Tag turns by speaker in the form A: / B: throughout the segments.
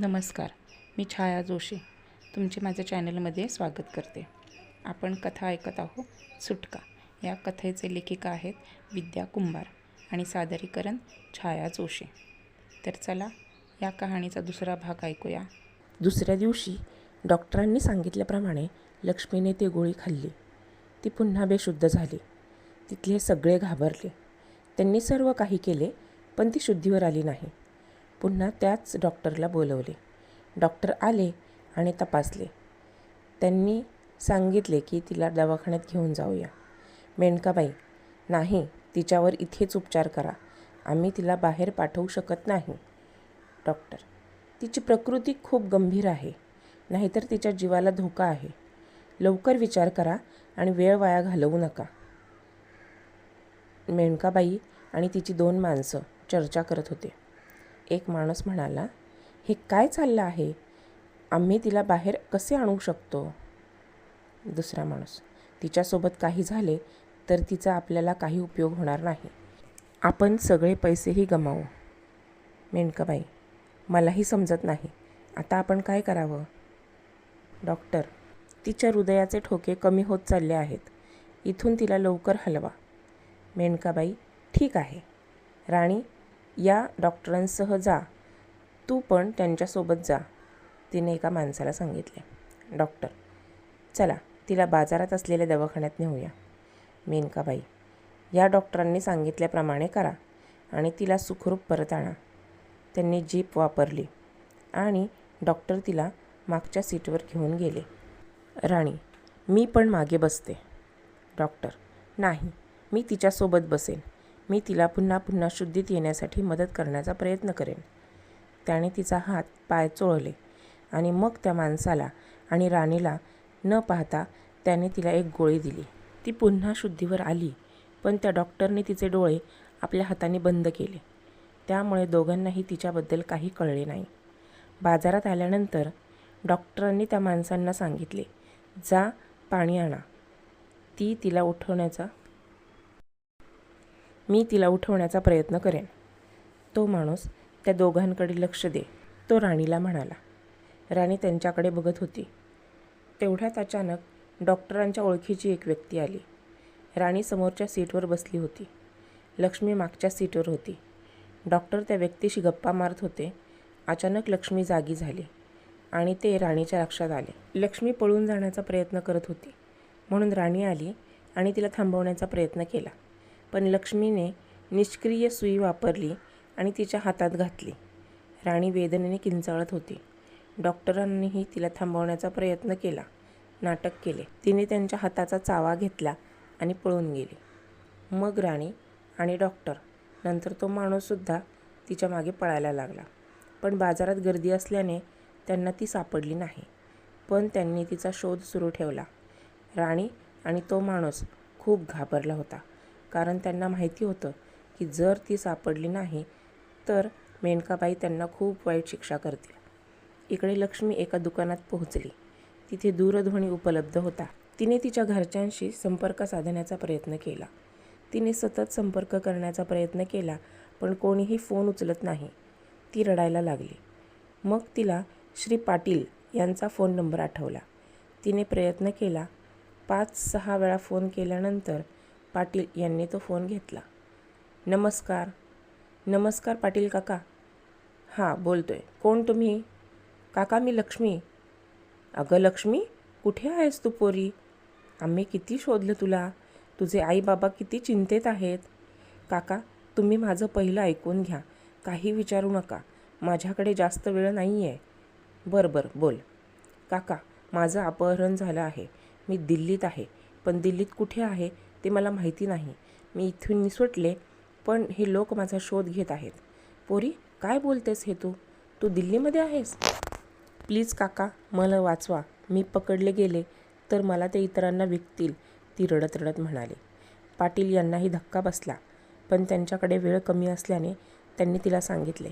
A: नमस्कार मी छाया जोशी. तुमचे माझ्या चॅनलमध्ये स्वागत करते. आपण कथा ऐकत आहोत सुटका. या कथेचे लेखिका आहेत विद्या कुंभार आणि सादरीकरण छाया जोशी. तर चला या कहाणीचा दुसरा भाग ऐकूया.
B: दुसऱ्या दिवशी डॉक्टरांनी सांगितल्याप्रमाणे लक्ष्मीने ती गोळी खाल्ली. ती पुन्हा बेशुद्ध झाली. तिथले सगळे घाबरले. त्यांनी सर्व काही केले पण ती शुद्धीवर आली नाही. पुन्हा त्याच डॉक्टरला बोलवले. डॉक्टर आले आणि तपासले. त्यांनी सांगितले की तिला दवाखान्यात घेऊन जाऊया. मेनकाबाई नाही तिच्यावर इथेच उपचार करा. आम्ही तिला बाहेर पाठवू शकत नाही. डॉक्टर तिची प्रकृती खूप गंभीर आहे. नाहीतर तिच्या जीवाला धोका आहे. लवकर विचार करा आणि वेळ वाया घालवू नका. मेनकाबाई आणि तिची दोन माणसं चर्चा करत होते. एक माणूस म्हणाला हे काय चाललं आहे? आम्ही तिला बाहेर कसे आणू शकतो? दुसरा माणूस तिच्यासोबत काही झाले तर तिचा आपल्याला काही उपयोग होणार नाही. आपण सगळे पैसेही गमावू. मेनकाबाई मलाही समजत नाही. आता आपण काय करावं? डॉक्टर तिच्या हृदयाचे ठोके कमी होत चालले आहेत. इथून तिला लवकर हलवा. मेनकाबाई ठीक आहे. राणी या डॉक्टरांसह जा. तू पण त्यांच्यासोबत जा. तिने एका माणसाला सांगितले. डॉक्टर चला तिला बाजारात असलेल्या दवाखान्यात नेऊया. मेनकाबाई या डॉक्टरांनी सांगितल्याप्रमाणे करा आणि तिला सुखरूप परत आणा. त्यांनी जीप वापरली आणि डॉक्टर तिला मागच्या सीटवर घेऊन गेले. राणी मी पण मागे बसते. डॉक्टर नाही मी तिच्यासोबत बसेन. मी तिला पुन्हा पुन्हा शुद्धीत येण्यासाठी मदत करण्याचा प्रयत्न करेन. त्याने तिचा हात पाय चोळले आणि मग त्या माणसाला आणि राणीला न पाहता त्याने तिला एक गोळी दिली. ती पुन्हा शुद्धीवर आली पण त्या डॉक्टरने तिचे डोळे आपल्या हाताने बंद केले. त्यामुळे दोघांनाही तिच्याबद्दल काही कळले नाही. बाजारात आल्यानंतर डॉक्टरांनी त्या माणसांना सांगितले जा पाणी आणा. ती तिला उठवण्याचा मी तिला उठवण्याचा प्रयत्न करेन. तो माणूस त्या दोघांकडे लक्ष दे. तो राणीला म्हणाला. राणी त्यांच्याकडे बघत होती. तेवढ्यात अचानक डॉक्टरांच्या ओळखीची एक व्यक्ती आली. राणी समोरच्या सीटवर बसली होती. लक्ष्मी मागच्या सीटवर होती. डॉक्टर त्या व्यक्तीशी गप्पा मारत होते. अचानक लक्ष्मी जागी झाली आणि ते राणीच्या लक्षात आले. लक्ष्मी पळून जाण्याचा प्रयत्न करत होती. म्हणून राणी आली आणि तिला थांबवण्याचा प्रयत्न केला. पण लक्ष्मीने निष्क्रिय सुई वापरली आणि तिच्या हातात घातली. राणी वेदनेने किंचाळत होती. डॉक्टरांनीही तिला थांबवण्याचा प्रयत्न केला. नाटक केले. तिने त्यांच्या हाताचा चावा घेतला आणि पळून गेली. मग राणी आणि डॉक्टर नंतर तो माणूससुद्धा तिच्यामागे पळायला लागला. पण बाजारात गर्दी असल्याने त्यांना ती सापडली नाही. पण त्यांनी तिचा शोध सुरू ठेवला. राणी आणि तो माणूस खूप घाबरला होता. कारण त्यांना माहिती होतं की जर ती सापडली नाही तर मेनकाबाई त्यांना खूप वाईट शिक्षा करतील. इकडे लक्ष्मी एका दुकानात पोहोचली. तिथे दूरध्वनी उपलब्ध होता. तिने तिच्या घरच्यांशी संपर्क साधण्याचा प्रयत्न केला. तिने सतत संपर्क करण्याचा प्रयत्न केला पण कोणीही फोन उचलत नाही. ती रडायला लागली. मग तिला श्री पाटील यांचा फोन नंबर आठवला. तिने प्रयत्न केला. पाच सहा वेळा फोन केल्यानंतर पाटील यांनी तो फोन घेतला. नमस्कार. नमस्कार पाटील काका. हां बोलतो आहे कोण तुम्ही? काका मी लक्ष्मी. अगं लक्ष्मी कुठे आहेस तू पोरी? आम्ही किती शोधलं तुला? तुझे आई बाबा किती चिंतेत आहेत? काका तुम्ही माझं पहिलं ऐकून घ्या. काही विचारू नका. माझ्याकडे जास्त वेळ नाही आहे बरं बरं बोल. काका माझं अपहरण झालं आहे. मी दिल्लीत आहे. पण दिल्लीत कुठे आहे? ते मला माहिती नाही. मी इथून निसटले पण हे लोक माझा शोध घेत आहेत. पोरी काय बोलतेस हे तू? तू दिल्लीमध्ये आहेस? प्लीज काका मला वाचवा. मी पकडले गेले तर मला ते इतरांना विकतील ती रडत रडत म्हणाली. पाटील यांनाही धक्का बसला पण त्यांच्याकडे वेळ कमी असल्याने त्यांनी तिला सांगितले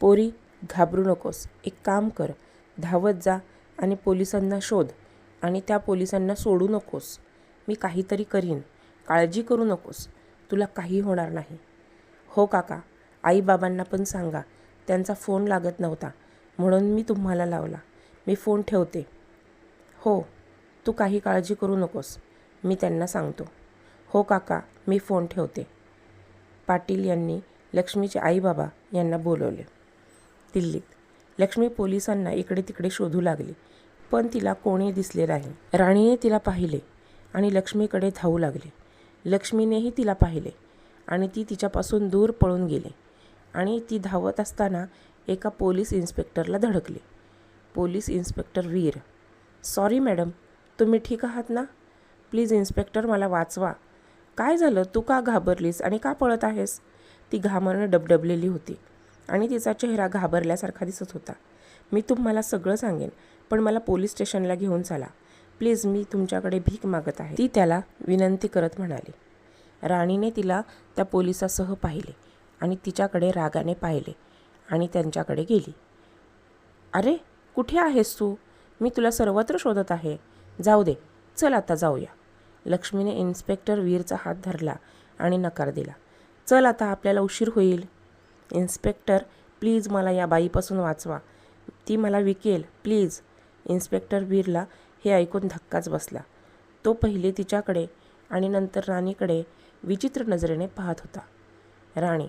B: पोरी घाबरू नकोस. एक काम कर. धावत जा आणि पोलिसांना शोध आणि त्या पोलिसांना सोडू नकोस. मी काहीतरी करीन. काळजी करू नकोस. तुला काही होणार नाही. हो काका आईबाबांना पण सांगा. त्यांचा फोन लागत नव्हता. म्हणून मी तुम्हाला लावला. मी फोन ठेवते. हो तू काही काळजी करू नकोस. मी त्यांना सांगतो. हो काका मी फोन ठेवते. पाटील यांनी लक्ष्मीचे आईबाबा यांना बोलवले. दिल्लीत. लक्ष्मी पोलिसांना इकडे तिकडे शोधू लागली. पण तिला कोणी दिसले नाही. राणीने तिला पाहिले. आणि लक्ष्मीकडे धावू लागली. लक्ष्मीनेही तिला पाहिले आणि ती तिच्यापासून दूर पळून गेली आणि ती धावत असताना एका पोलीस इन्स्पेक्टरला धडकली. Police inspector Veer sorry madam तुम्ही ठीक आहात ना? प्लीज इन्स्पेक्टर मला वाचवा. काय झालं? तू का घाबरलीस आणि का पळत आहेस? ती घामानं डबडबलेली होती आणि तिचा चेहरा घाबरल्यासारखा दिसत होता. मी तुम्हाला सगळं सांगेन पण मला पोलीस स्टेशनला घेऊन चला. प्लीज मी तुमच्याकडे भीक मागत आहे. ती त्याला विनंती करत म्हणाली. राणीने तिला त्या पोलिसासह पाहिले आणि तिच्याकडे रागाने पाहिले आणि त्यांच्याकडे गेली. अरे कुठे आहेस तू? मी तुला सर्वत्र शोधत आहे. जाऊ दे चल आता जाऊया. लक्ष्मीने इन्स्पेक्टर वीरचा हात धरला आणि नकार दिला. चल आता आपल्याला उशीर होईल. इन्स्पेक्टर प्लीज मला या बाईपासून वाचवा. ती मला विकेल प्लीज. इन्स्पेक्टर वीरला हे ऐकून धक्काच बसला. तो पहिले तिच्याकडे आणि नंतर राणीकडे विचित्र नजरेने पाहत होता. राणी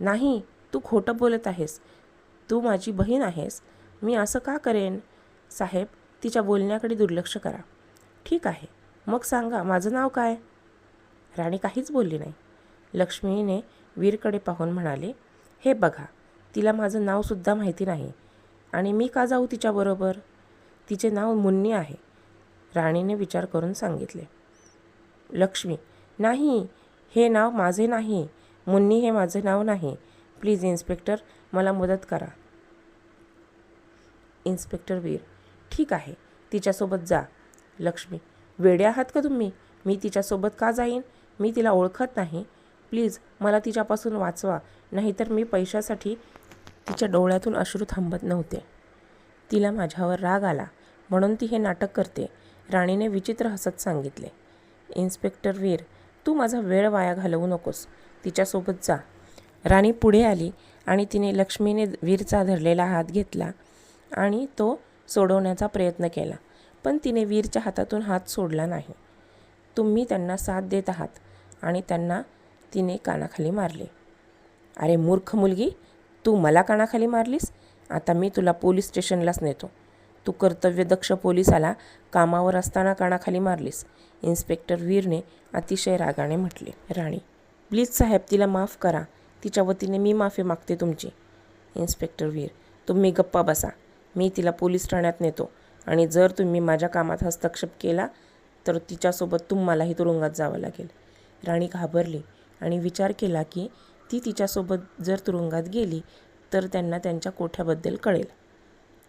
B: नाही तू खोटं बोलत आहेस. तू माझी बहीण आहेस. मी असं का करेन? साहेब तिच्या बोलण्याकडे दुर्लक्ष करा. ठीक आहे. मग सांगा माझं नाव काय? राणी काहीच बोलली नाही. लक्ष्मीने वीरकडे पाहून म्हणाले हे बघा तिला माझं नावसुद्धा माहिती नाही. आणि मी का जाऊ तिच्याबरोबर? तिचे नाव मुन्नी आहे. राणीने विचार करून सांगितले. लक्ष्मी नाही हे नाव माझे नाही. मुन्नी हे माझे नाव नाही. प्लीज इन्स्पेक्टर मला मदत करा. इन्स्पेक्टर वीर ठीक आहे तिच्यासोबत जा. लक्ष्मी वेडे आहात का तुम्ही? मी तिच्यासोबत का जाईन? मी तिला ओळखत नाही. प्लीज मला तिच्यापासून वाचवा. नाहीतर मी पैशासाठी तिच्या डोळ्यातून अश्रू थांबत नव्हते. तिला माझ्यावर राग आला. म्हणून ती हे नाटक करते. राणीने विचित्र हसत सांगितले. इन्स्पेक्टर वीर तू माझा वेळ वाया घालवू नकोस. तिच्यासोबत जा. राणी पुढे आली आणि तिने लक्ष्मीने वीरचा धरलेला हात घेतला आणि तो सोडवण्याचा प्रयत्न केला. पण तिने वीरच्या हातातून हात सोडला नाही. तुम्ही त्यांना साथ देत आहात आणि त्यांना तिने कानाखाली मारले. अरे मूर्ख मुलगी तू मला कानाखाली मारलीस? आता मी तुला पोलीस स्टेशनलाच नेतो. तू कर्तव्यदक्ष पोलिसाला कामावर असताना कानाखाली मारलीस. इन्स्पेक्टर वीरने अतिशय रागाने म्हटले राणी प्लीज साहेब तिला माफ करा. तिच्या वतीने मी माफी मागते तुमची. इन्स्पेक्टर वीर तुम्ही गप्पा बसा. मी तिला पोलीस ठाण्यात नेतो. आणि जर तुम्ही माझ्या कामात हस्तक्षेप केला तर तिच्यासोबत तुम्हालाही तुरुंगात जावं लागेल. राणी घाबरली आणि विचार केला की ती तिच्यासोबत जर तुरुंगात गेली तर त्यांना त्यांच्या कोठ्याबद्दल कळेल.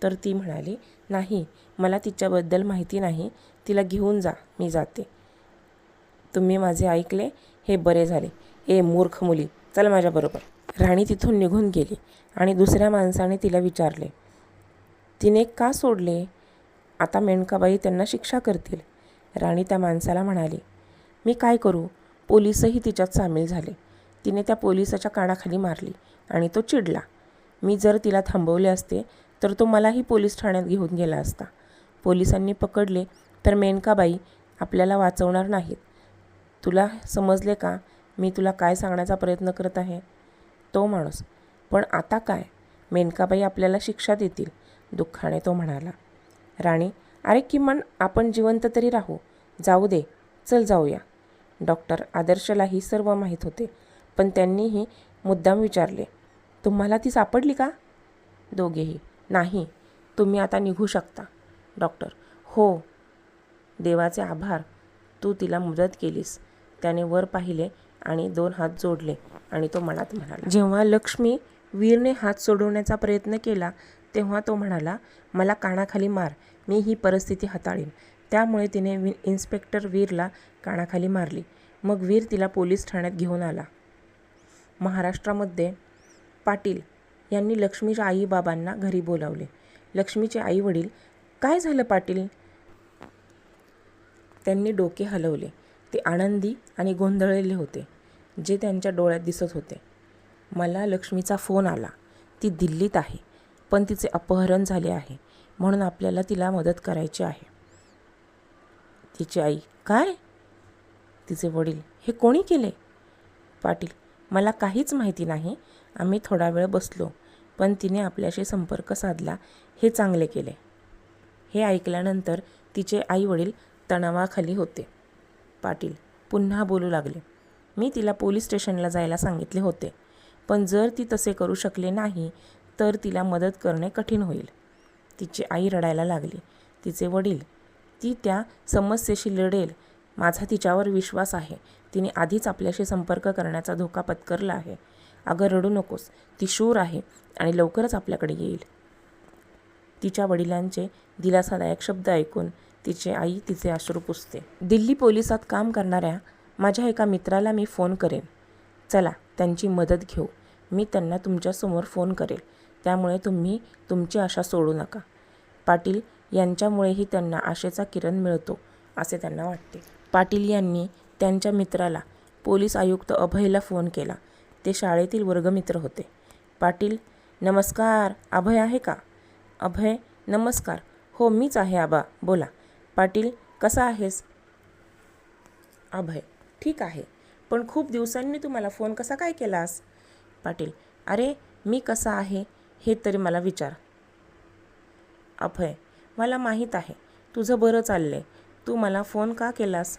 B: तर ती म्हणाली नाही मला तिच्याबद्दल माहिती नाही. तिला घेऊन जा मी जाते. तुम्ही माझे ऐकले? हे बरे झाले. ए मूर्ख मुली चल माझ्याबरोबर राणी तिथून निघून गेली आणि दुसऱ्या माणसाने तिला विचारले तिने का सोडले? आता मेनकाबाई त्यांना शिक्षा करतील. राणी त्या माणसाला म्हणाली मी काय करू? पोलिसही तिच्यात सामील झाले. तिने त्या पोलिसाच्या कानाखाली मारली आणि तो चिडला. मी जर तिला थांबवले असते तर तो मलाही पोलीस ठाण्यात घेऊन गेला असता. पोलिसांनी पकडले तर मेनकाबाई आपल्याला वाचवणार नाहीत. तुला समजले का मी तुला काय सांगण्याचा प्रयत्न करत आहे? तो माणूस पण आता काय? मेनकाबाई आपल्याला शिक्षा देतील दुःखाने तो म्हणाला. राणी अरे किमान आपण जिवंत तरी राहू. जाऊ दे चल जाऊया. डॉक्टर आदर्शलाही सर्व माहीत होते पण त्यांनीही मुद्दाम विचारले तुम्हाला ती सापडली का? दोघेही नाही तुम्ही आता निघू शकता. डॉक्टर हो. देवाचे आभार. तू तिला मदत केलीस. त्याने वर पाहिले आणि दोन हात जोडले आणि तो मनात म्हणाला जेव्हा लक्ष्मी वीरने हात सोडवण्याचा प्रयत्न केला तेव्हा तो म्हणाला मला कानाखाली मार मी ही परिस्थिती हाताळीन. त्यामुळे तिने वि इन्स्पेक्टर वीरला कानाखाली मारली. मग वीर तिला पोलीस ठाण्यात घेऊन आला. महाराष्ट्रामध्ये पाटील यांनी लक्ष्मीच्या आईबाबांना घरी बोलावले. लक्ष्मीचे आईवडील काय झालं पाटील? त्यांनी डोके हलवले. ते आनंदी आणि गोंधळलेले होते जे त्यांच्या डोळ्यात दिसत होते. मला लक्ष्मीचा फोन आला. ती दिल्लीत आहे पण तिचे अपहरण झाले आहे म्हणून आपल्याला तिला मदत करायची आहे. तिची आई काय? तिचे वडील. हे कोणी केले? पाटील मला काहीच माहिती नाही. आम्ही थोडा वेळ बसलो. पण तिने आपल्याशी संपर्क साधला हे चांगले केले. हे ऐकल्यानंतर तिचे आई वडील तणावाखाली होते. पाटील पुन्हा बोलू लागले. मी तिला पोलीस स्टेशनला जायला सांगितले होते. पण जर ती तसे करू शकले नाही तर तिला मदत करणे कठीण होईल. तिची आई रडायला लागली. तिचे वडील ती त्या समस्येशी लढेल. माझा तिच्यावर विश्वास आहे. तिने आधीच आपल्याशी संपर्क करण्याचा धोका पत्करला आहे. अगं रडू नकोस ती शूर आहे आणि लवकरच आपल्याकडे येईल. तिच्या वडिलांचे दिलासादायक शब्द ऐकून तिची आई तिचे अश्रू पुसते. दिल्ली पोलिसात काम करणाऱ्या माझ्या एका मित्राला मी फोन करेन. चला त्यांची मदत घेऊ. मी त्यांना तुमच्यासमोर फोन करेल. त्यामुळे तुम्ही तुमची आशा सोडू नका. पाटील यांच्यामुळेही त्यांना आशेचा किरण मिळतो असे त्यांना वाटते. पाटील यांनी त्यांच्या मित्राला पोलीस आयुक्त अभयला फोन केला. ते शाळेतील वर्गमित्र होते. पाटील नमस्कार अभय आहे का? अभय नमस्कार. हो मीच आहे आबा. बोला. पाटील कसा आहेस? अभय ठीक आहे. पण खूप दिवसांनी तू मला फोन कसा काय केलास? पाटील अरे मी कसा आहे हे तरी मला विचार. अभय मला माहीत आहे. तुझं बरं चाललंय. तू मला फोन का केलास?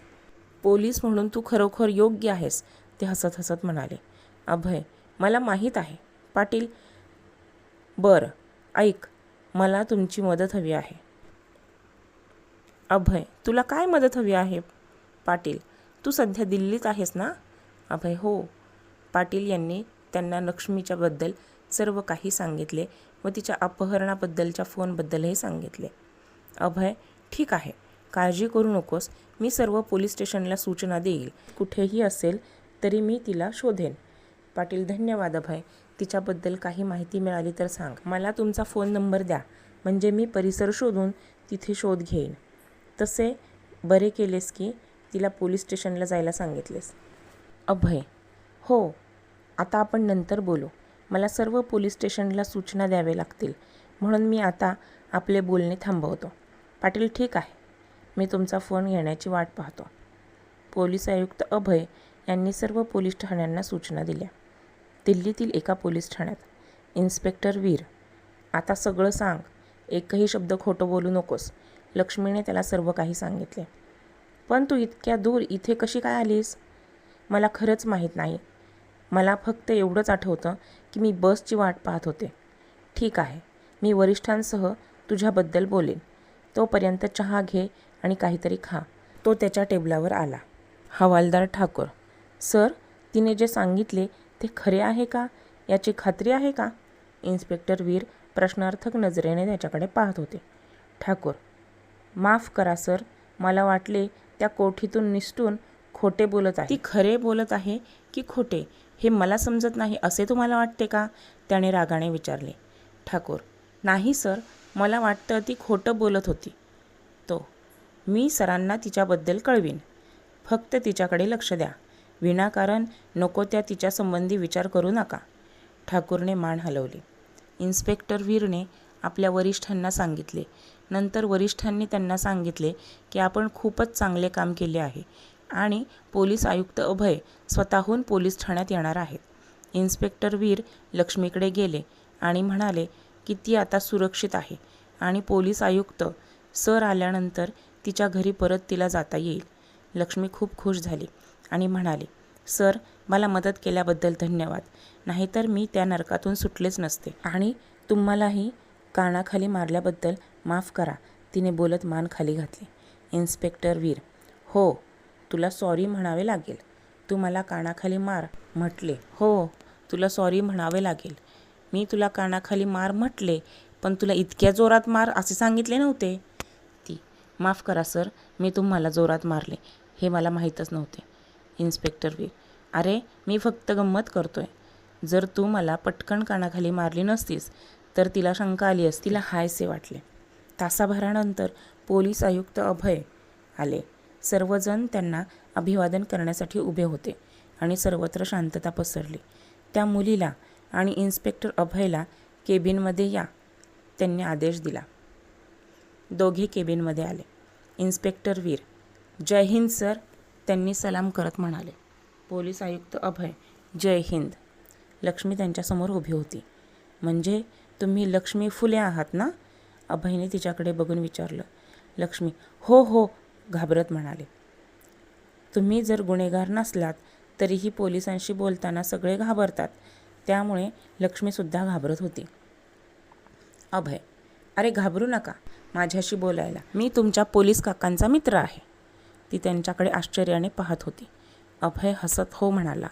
B: पोलीस म्हणून तू खरोखर योग्य आहेस ते हसत हसत म्हणाले. अभय मला माहीत आहे. पाटील बरं ऐक मला तुमची मदत हवी आहे. अभय तुला काय मदत हवी आहे? पाटील तू सध्या दिल्लीत आहेस ना? अभय हो. पाटील यांनी त्यांना लक्ष्मीच्याबद्दल सर्व काही सांगितले व तिच्या अपहरणाबद्दलच्या फोनबद्दलही सांगितले. अभय ठीक आहे. काळजी करू नकोस. मी सर्व पोलीस स्टेशनला सूचना देईल. कुठेही असेल तरी मी तिला शोधेन. पाटील धन्यवाद अभय. तिच्याबद्दल काही माहिती मिळाली तर सांग. मला तुमचा फोन नंबर द्या. म्हणजे मी परिसर शोधून तिथे शोध घेईन. तसे बरे केलेस की तिला पोलीस स्टेशनला जायला सांगितलेस. अभय हो आता आपण नंतर बोलू. मला सर्व पोलीस स्टेशनला सूचना द्यावे लागतील. म्हणून मी आता आपले बोलणे थांबवतो. पाटील ठीक आहे. मी तुमचा फोन घेण्याची वाट पाहतो. पोलीस आयुक्त अभय यांनी सर्व पोलीस ठाण्यांना सूचना दिल्या. दिल्लीतील एका पोलीस ठाण्यात. इन्स्पेक्टर वीर आता सगळं सांग. एकही शब्द खोटं बोलू नकोस. लक्ष्मीने त्याला सर्व काही सांगितले. पण तू इतक्या दूर इथे कशी काय आलीस? मला खरंच माहीत नाही. मला फक्त एवढंच आठवतं की मी बसची वाट पाहत होते. ठीक आहे मी वरिष्ठांसह तुझ्याबद्दल बोलेन. तोपर्यंत चहा घे आणि काहीतरी खा. तो त्याच्या टेबलावर आला. हवालदार ठाकूर. सर तिने जे सांगितले ते खरे आहे का? याची खात्री आहे का? इन्स्पेक्टर वीर प्रश्नार्थक नजरेने त्याच्याकडे पाहत होते. ठाकूर माफ करा सर. मला वाटले त्या कोठीतून निसटून खोटे बोलत आहे. ती खरे बोलत आहे की खोटे हे मला समजत नाही असे तुम्हाला वाटते का? त्याने रागाने विचारले. ठाकूर नाही सर. मला वाटतं ती खोटं बोलत होती. तो मी सरांना तिच्याबद्दल कळवीन. फक्त तिच्याकडे लक्ष द्या. विनाकारण नको त्या तिच्यासंबंधी विचार करू नका. ठाकूरने मान हलवली. इन्स्पेक्टर वीरने आपल्या वरिष्ठांना सांगितले. नंतर वरिष्ठांनी त्यांना सांगितले की आपण खूपच चांगले काम केले आहे आणि पोलीस आयुक्त अभय स्वतःहून पोलीस ठाण्यात येणार आहेत. इन्स्पेक्टर वीर लक्ष्मीकडे गेले आणि म्हणाले की ती आता सुरक्षित आहे आणि पोलीस आयुक्त सर आल्यानंतर तिच्या घरी परत तिला जाता येईल. लक्ष्मी खूप खुश झाली. आणि म्हणाले सर मला मदत केल्याबद्दल धन्यवाद. नाहीतर मी त्या नरकातून सुटलेच नसते. आणि तुम्हालाही कानाखाली मारल्याबद्दल माफ करा. तिने बोलत मान खाली घातली. इन्स्पेक्टर वीर हो तुला सॉरी म्हणावे लागेल. तू मला कानाखाली मार म्हटले. हो तुला सॉरी म्हणावे लागेल. मी तुला कानाखाली मार म्हटले पण तुला इतक्या जोरात मार असे सांगितले नव्हते. ती माफ करा सर. मी तुम्हाला जोरात मारले. हे मला माहीतच नव्हते. इन्स्पेक्टर वीर अरे मी फक्त गंमत करतोय. जर तू मला पटकन कानाखाली मारली नसतीस तर तिला शंका आली असती तिला हायसे वाटले. तासाभरानंतर पोलीस आयुक्त अभय आले. सर्वजण त्यांना अभिवादन करण्यासाठी उभे होते आणि सर्वत्र शांतता पसरली. त्या मुलीला आणि इन्स्पेक्टर अभयला केबिनमध्ये या त्यांनी आदेश दिला. दोघे केबिनमध्ये आले. इन्स्पेक्टर वीर जय हिंद सर. त्यांनी सलाम करत म्हणाले पोलीस आयुक्त अभय जय हिंद. लक्ष्मी त्यांच्यासमोर उभी होती. म्हणजे तुम्ही लक्ष्मी फुले आहात ना? अभयने तिच्याकडे बघून विचारलं. लक्ष्मी हो हो घाबरत म्हणाले. तुम्ही जर गुन्हेगार नसलात तरीही पोलिसांशी बोलताना सगळे घाबरतात. त्यामुळे लक्ष्मीसुद्धा घाबरत होती. अभय अरे घाबरू नका. माझ्याशी बोलायला. मी तुमच्या पोलीस काकांचा मित्र आहे. ती त्यांच्याकडे आश्चर्याने पाहत होती. अभय हसत हो म्हणाला.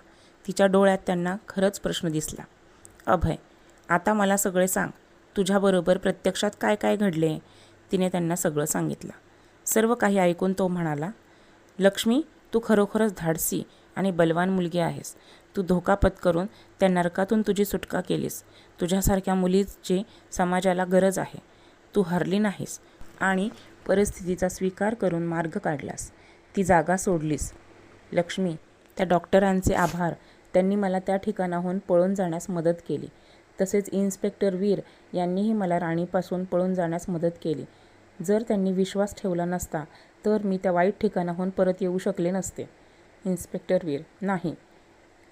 B: तिच्या डोळ्यात त्यांना खरंच प्रश्न दिसला. अभय आता मला सगळे सांग. तुझ्याबरोबर प्रत्यक्षात काय काय घडले? तिने त्यांना सगळं सांगितलं. सर्व काही ऐकून तो म्हणाला लक्ष्मी तू खरोखरच धाडसी आणि बलवान मुलगी आहेस. तू धोका पत्करून त्या नरकातून तुझी सुटका केलीस. तुझ्यासारख्या मुलीची समाजाला गरज आहे. तू हरली नाहीस आणि परिस्थितीचा स्वीकार करून मार्ग काढलास. ती जागा सोडलीस. लक्ष्मी त्या डॉक्टरांचे आभार. त्यांनी मला त्या ठिकाणाहून पळून जाण्यास मदत केली. तसेच इन्स्पेक्टर वीर यांनीही मला राणीपासून पळून जाण्यास मदत केली. जर त्यांनी विश्वास ठेवला नसता तर मी त्या वाईट ठिकाणाहून परत येऊ शकले नसते. इन्स्पेक्टर वीर नाही.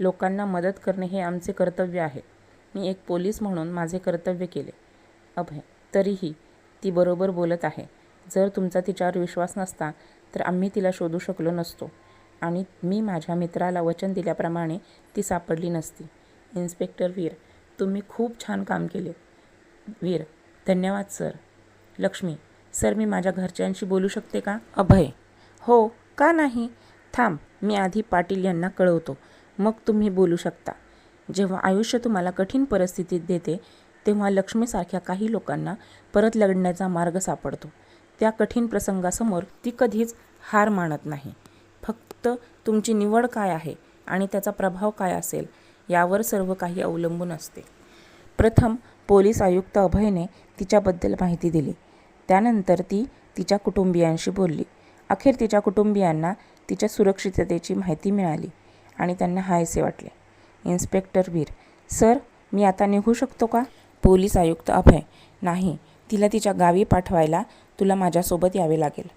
B: लोकांना मदत करणे हे आमचे कर्तव्य आहे. मी एक पोलीस म्हणून माझे कर्तव्य केले. अभय तरीही ती बरोबर बोलत आहे. जर तुमचा तिच्यावर विश्वास नसता तर आम्ही तिला शोधू शकलो नसतो. आणि मी माझ्या मित्राला वचन दिल्याप्रमाणे ती सापडली नसती. इन्स्पेक्टर वीर तुम्ही खूप छान काम केले. वीर धन्यवाद सर. लक्ष्मी सर मी माझ्या घरच्यांशी बोलू शकते का? अभय हो का नाही? थांब मी आधी पाटील यांना कळवतो. मग तुम्ही बोलू शकता. जेव्हा आयुष्य तुम्हाला कठीण परिस्थितीत देते तेव्हा लक्ष्मीसारख्या काही लोकांना परत लढण्याचा मार्ग सापडतो. त्या कठीण प्रसंगासमोर ती कधीच हार मानत नाही. फक्त तुमची निवड काय आहे आणि त्याचा प्रभाव काय असेल यावर सर्व काही अवलंबून असते. प्रथम पोलीस आयुक्त अभयने तिच्याबद्दल माहिती दिली. त्यानंतर ती तिच्या कुटुंबियांशी बोलली. अखेर तिच्या कुटुंबियांना तिच्या सुरक्षिततेची माहिती मिळाली आणि त्यांना हायसे वाटले. इन्स्पेक्टर वीर सर मी आता निघू शकतो का? पोलीस आयुक्त अभय नाही. तिला तिच्या गावी पाठवायला तुला माझ्यासोबत यावे लागेल.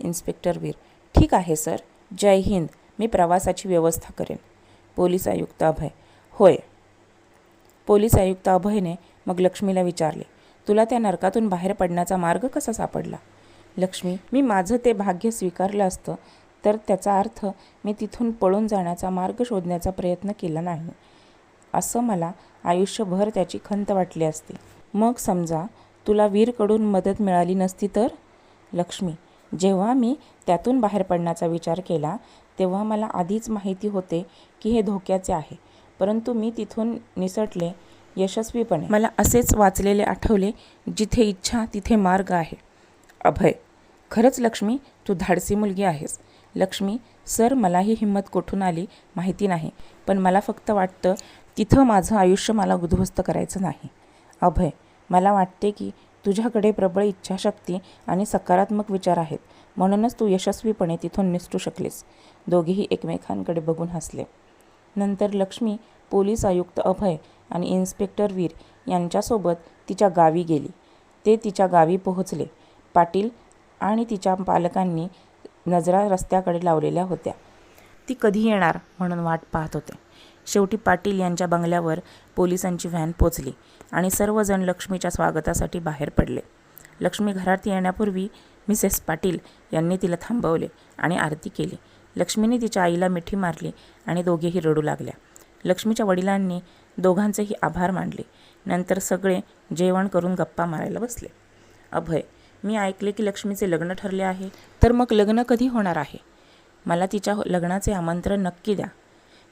B: इन्स्पेक्टर वीर ठीक आहे सर. जय हिंद. मी प्रवासाची व्यवस्था करेन. पोलीस आयुक्त अभय होय. पोलीस आयुक्त अभयने मग लक्ष्मीला विचारले तुला त्या नरकातून बाहेर पडण्याचा मार्ग कसा सापडला? लक्ष्मी मी माझं ते भाग्य स्वीकारलं असतं तर त्याचा अर्थ मी तिथून पळून जाण्याचा मार्ग शोधण्याचा प्रयत्न केला नाही. असं मला आयुष्यभर त्याची खंत वाटली असती. मग समजा तुला वीरकडून मदत मिळाली नसती तर? लक्ष्मी जेव्हा मी त्यातून बाहेर पडण्याचा विचार केला तेव्हा मला आधीच माहिती होते की हे धोक्याचे आहे. परंतु मी तिथून निसटले यशस्वीपणे. मला असेच वाचलेले आठवले जिथे इच्छा तिथे मार्ग आहे. अभय खरंच लक्ष्मी तू धाडसी मुलगी आहेस. लक्ष्मी सर मलाही हिंमत कुठून आली माहिती नाही पण मला फक्त वाटतं तिथं माझं आयुष्य मला उद्ध्वस्त करायचं नाही. अभय मला वाटते की तुझ्याकडे प्रबळ इच्छाशक्ती आणि सकारात्मक विचार आहेत. म्हणूनच तू यशस्वीपणे तिथून निसटू शकलीस. दोघेही एकमेकांकडे बघून हसले. नंतर लक्ष्मी पोलीस आयुक्त अभय आणि इन्स्पेक्टर वीर यांच्यासोबत तिच्या गावी गेली. ते तिच्या गावी पोहोचले. पाटील आणि तिच्या पालकांनी नजरा रस्त्याकडे लावलेल्या होत्या. ती कधी येणार? म्हणून वाट पाहत होते. शेवटी पाटील यांच्या बंगल्यावर पोलिसांची व्हॅन पोचली आणि सर्वजण लक्ष्मीच्या स्वागतासाठी बाहेर पडले. लक्ष्मी घरात येण्यापूर्वी मिसेस पाटील यांनी तिला थांबवले आणि आरती केली. लक्ष्मीने तिच्या आईला मिठी मारली आणि दोघेही रडू लागल्या. लक्ष्मीच्या वडिलांनी दोघांचेही आभार मानले. नंतर सगळे जेवण करून गप्पा मारायला बसले. अभय मी ऐकले की लक्ष्मीचे लग्न ठरले आहे. तर मग लग्न कधी होणार आहे? मला तिच्या लग्नाचे आमंत्रण नक्की द्या.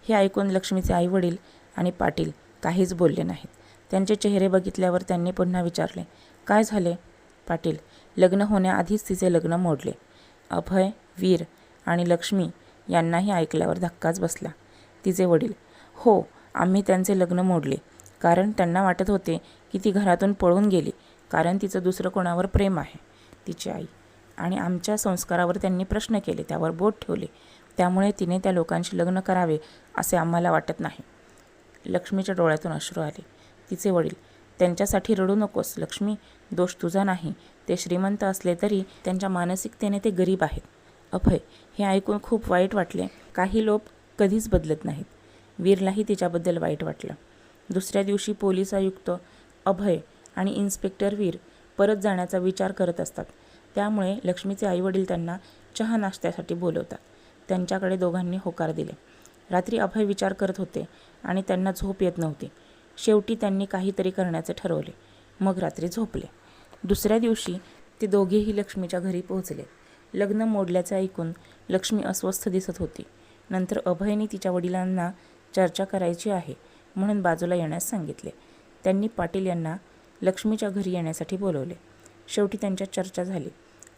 B: हे ऐकून लक्ष्मीचे आईवडील आणि पाटील काहीच बोलले नाहीत. त्यांचे चेहरे बघितल्यावर त्यांनी पुन्हा विचारले काय झाले? पाटील लग्न होण्याआधीच तिचे लग्न मोडले. अभय वीर आणि लक्ष्मी यांनाही ऐकल्यावर धक्काच बसला. तिचे वडील हो आम्ही त्यांचे लग्न मोडले. कारण त्यांना वाटत होते की ती घरातून पळून गेली कारण तिचं दुसरं कोणावर प्रेम आहे. तिची आई आणि आमच्या संस्कारावर त्यांनी प्रश्न केले त्यावर बोट ठेवले. त्यामुळे तिने त्या लोकांशी लग्न करावे असे आम्हाला वाटत नाही. लक्ष्मीच्या डोळ्यातून अश्रू आले. तिचे वडील त्यांच्यासाठी रडू नकोस लक्ष्मी. दोष तुझा नाही. ते श्रीमंत असले तरी त्यांच्या मानसिकतेने ते गरीब आहेत. अभय हे ऐकून खूप वाईट वाटले. काही लोक कधीच बदलत नाहीत. वीरलाही तिच्याबद्दल वाईट वाटलं. दुसऱ्या दिवशी पोलीस आयुक्त अभय आणि इन्स्पेक्टर वीर परत जाण्याचा विचार करत असतात. त्यामुळे लक्ष्मीचे आईवडील त्यांना चहा नाश्त्यासाठी बोलवतात. त्यांच्याकडे दोघांनी होकार दिले. रात्री अभय विचार करत होते आणि त्यांना झोप येत नव्हती. शेवटी त्यांनी काहीतरी करण्याचे ठरवले. मग रात्री झोपले. दुसऱ्या दिवशी ते दोघेही लक्ष्मीच्या घरी पोहोचले. लग्न मोडल्याचे ऐकून लक्ष्मी अस्वस्थ दिसत होती. नंतर अभयने तिच्या वडिलांना चर्चा करायची आहे म्हणून बाजूला येण्यास सांगितले. त्यांनी पाटील यांना लक्ष्मीच्या घरी येण्यासाठी बोलवले. शेवटी त्यांच्या चर्चा झाली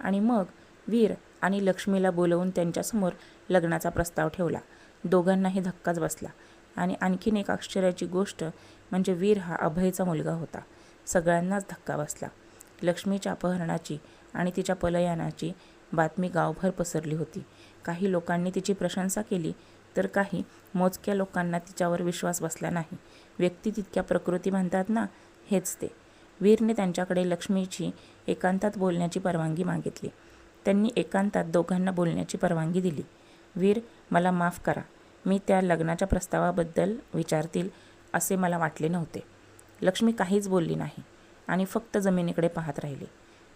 B: आणि मग वीर आणि लक्ष्मीला बोलवून त्यांच्यासमोर लग्नाचा प्रस्ताव ठेवला. दोघांनाही धक्काच बसला. आणि आणखीन एक आश्चर्याची गोष्ट म्हणजे वीर हा अभयचा मुलगा होता. सगळ्यांनाच धक्का बसला. लक्ष्मीच्या अपहरणाची आणि तिच्या पलयानाची बातमी गावभर पसरली होती. काही लोकांनी तिची प्रशंसा केली तर काही मोजक्या लोकांना तिच्यावर विश्वास बसला नाही. व्यक्ती तितक्या प्रकृती म्हणतात ना हेच ते. वीरने त्यांच्याकडे लक्ष्मीची एकांतात बोलण्याची परवानगी मागितली. त्यांनी एकांतात दोघांना बोलण्याची परवानगी दिली. वीर मला माफ करा. मी त्या लग्नाच्या प्रस्तावाबद्दल विचारतील असे मला वाटले नव्हते. लक्ष्मी काहीच बोलली नाही आणि फक्त जमिनीकडे पाहत राहिली.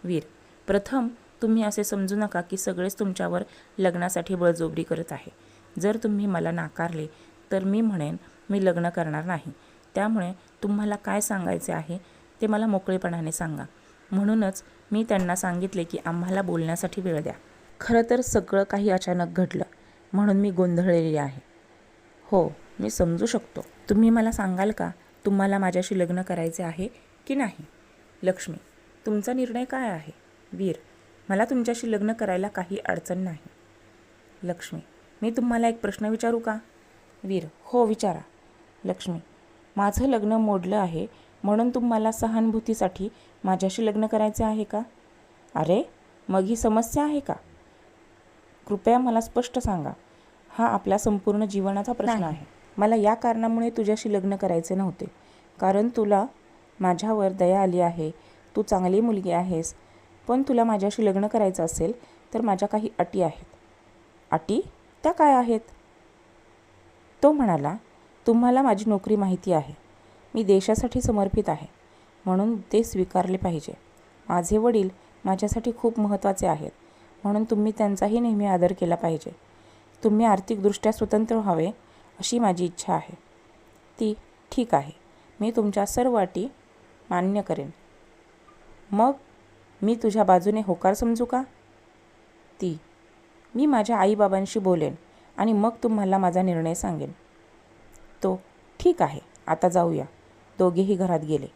B: वीर प्रथम तुम्ही असे समजू नका की सगळेच तुमच्यावर लग्नासाठी बळजोबडी करत आहे. जर तुम्ही मला नाकारले तर मी म्हणेन मी लग्न करणार नाही. त्यामुळे तुम्हाला काय सांगायचे आहे ते मला मोकळेपणाने सांगा. म्हणूनच मी त्यांना सांगितले की आम्हाला बोलण्यासाठी वेळ द्या. खरं तर सगळं काही अचानक घडलं म्हणून मी गोंधळलेली आहे. हो मी समजू शकतो. तुम्ही मला सांगाल का तुम्हाला माझ्याशी लग्न करायचे आहे की नाही? लक्ष्मी तुमचा निर्णय काय आहे? वीर मला तुमच्याशी लग्न करायला काही अडचण नाही. लक्ष्मी मी तुम्हाला एक प्रश्न विचारू का? वीर हो विचारा. लक्ष्मी माझं लग्न मोडलं आहे म्हणून तुम्हाला सहानुभूतीसाठी माझ्याशी लग्न करायचे आहे का? अरे मग ही समस्या आहे का? कृपया मला स्पष्ट सांगा. हा आपल्या संपूर्ण जीवनाचा प्रश्न आहे. मला या कारणामुळे तुझ्याशी लग्न करायचे नव्हते. कारण तुला माझ्यावर दया आली आहे. तू चांगली मुलगी आहेस. पण तुला माझ्याशी लग्न करायचं असेल तर माझ्या काही अटी आहेत. अटी? त्या काय आहेत? तो म्हणाला तुम्हाला माझी नोकरी माहिती आहे. मी देशासाठी समर्पित आहे. म्हणून ते स्वीकारले पाहिजे. माझे वडील माझ्यासाठी खूप महत्त्वाचे आहेत. म्हणून तुम्ही त्यांचाही नेहमी आदर केला पाहिजे. तुम्ही आर्थिकदृष्ट्या स्वतंत्र व्हावे अशी माझी इच्छा आहे. ती ठीक आहे. मी तुमच्या सर्व अटी मान्य करेन. मग मी तुझ्या बाजूने होकार समजू का? ती. मी माझ्या आईबाबांशी बोलेन आणि मग तुम्हाला माझा निर्णय सांगेन. तो ठीक आहे. आता जाऊया. दोघेही घरात गेले.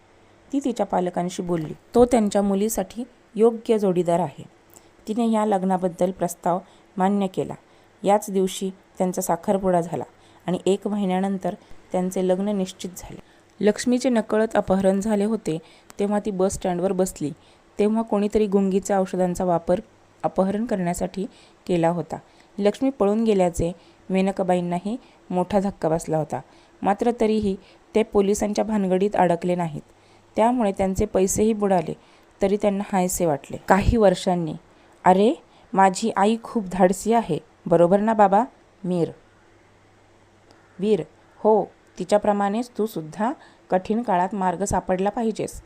B: ती तिच्या पालकांशी बोलली तो त्यांच्या मुलीसाठी योग्य जोडीदार आहे. तिने या लग्नाबद्दल प्रस्ताव मान्य केला. याच दिवशी त्यांचा साखरपुडा झाला आणि एक महिन्यानंतर त्यांचे लग्न निश्चित झाले. लक्ष्मीचे नकळत अपहरण झाले होते तेव्हा ती बस स्टँडवर बसली. तेव्हा कोणीतरी गुंगीच्या औषधांचा वापर अपहरण करण्यासाठी केला होता. लक्ष्मी पळून गेल्याचे मेनकाबाईंनाही मोठा धक्का बसला होता. मात्र तरीही ते पोलिसांच्या भानगडीत अडकले नाहीत. त्यामुळे त्यांचे पैसेही बुडाले तरी त्यांना हायसे वाटले. काही वर्षांनी अरे माझी आई खूप धाडसी आहे बरोबर ना बाबा? मीर. वीर हो तिच्याप्रमाणेच तू सुद्धा कठीण काळात मार्ग सापडला पाहिजेस.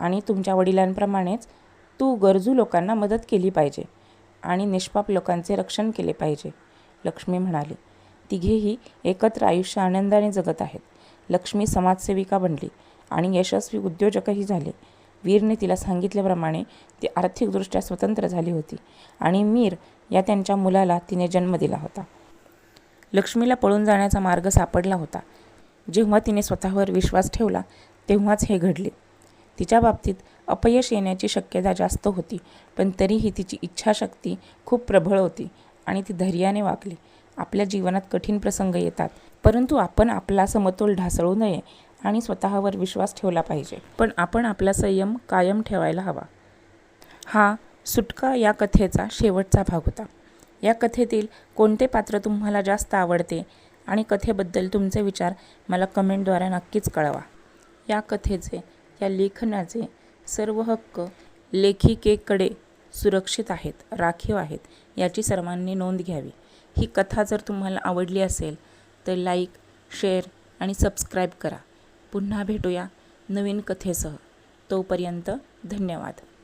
B: आणि तुमच्या वडिलांप्रमाणेच तू गरजू लोकांना मदत केली पाहिजे आणि निष्पाप लोकांचे रक्षण केले पाहिजे लक्ष्मी म्हणाली. तिघेही एकत्र आयुष्य आनंदाने जगत आहेत. लक्ष्मी समाजसेविका बनली आणि यशस्वी उद्योजकही झाले. वीरने तिला सांगितल्याप्रमाणे ती आर्थिकदृष्ट्या स्वतंत्र झाली होती आणि मीर या त्यांच्या मुलाला तिने जन्म दिला होता. लक्ष्मीला पळून जाण्याचा मार्ग सापडला होता. जेव्हा तिने स्वतःवर विश्वास ठेवला तेव्हाच हे घडले. तिच्या बाबतीत अपयश येण्याची शक्यता जास्त होती पण तरीही तिची इच्छाशक्ती खूप प्रबळ होती आणि ती धैर्याने वागली. आपल्या जीवनात कठीण प्रसंग येतात. परंतु आपण आपला समतोल ढासळू नये आणि स्वतःवर विश्वास ठेवला पाहिजे. पण आपण आपला संयम कायम ठेवायला हवा. हा सुटका या कथेचा शेवटचा भाग होता. या कथेतील कोणते पात्र तुम्हाला जास्त आवडते आणि कथेबद्दल तुमचे विचार मला कमेंटद्वारे नक्कीच कळवा. या कथेचे
A: या लेखनाचे सर्व हक्क लेखिकेकडे सुरक्षित आहेत राखीव आहेत याची सर्वांनी नोंद घ्यावी. ही कथा जर तुम्हाला आवडली असेल तर लाईक शेअर आणि सबस्क्राईब करा. पुन्हा भेटूया नवीन कथेसह. तोपर्यंत धन्यवाद.